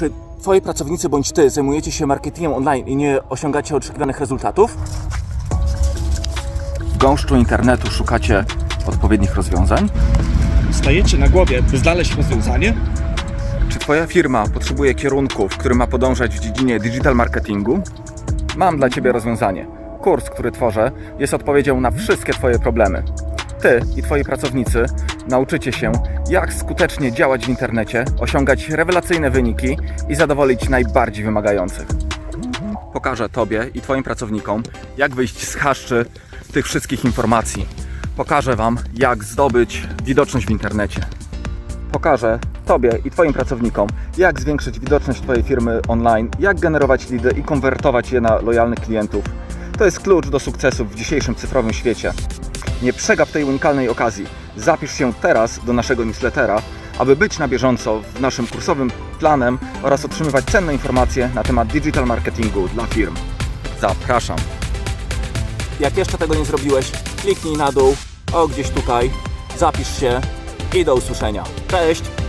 Czy twoi pracownicy bądź ty zajmujecie się marketingiem online i nie osiągacie oczekiwanych rezultatów? W gąszczu internetu szukacie odpowiednich rozwiązań? Stajecie na głowie, by znaleźć rozwiązanie? Czy Twoja firma potrzebuje kierunku, w którym ma podążać w dziedzinie digital marketingu? Mam dla Ciebie rozwiązanie. Kurs, który tworzę, jest odpowiedzią na wszystkie Twoje problemy. Ty i Twoi pracownicy nauczycie się, jak skutecznie działać w internecie, osiągać rewelacyjne wyniki i zadowolić najbardziej wymagających. Pokażę Tobie i Twoim pracownikom, jak wyjść z chaszczy tych wszystkich informacji. Pokażę Wam, jak zdobyć widoczność w internecie pokażę Tobie i Twoim pracownikom, jak zwiększyć widoczność Twojej firmy online, jak generować lidy i konwertować je na lojalnych klientów. To jest klucz do sukcesu w dzisiejszym cyfrowym świecie. Nie przegap tej unikalnej okazji. Zapisz się teraz do naszego newslettera, aby być na bieżąco w naszym kursowym planem oraz otrzymywać cenne informacje na temat digital marketingu dla firm. Zapraszam. Jak jeszcze tego nie zrobiłeś, kliknij na dół, o gdzieś tutaj, zapisz się i do usłyszenia. Cześć!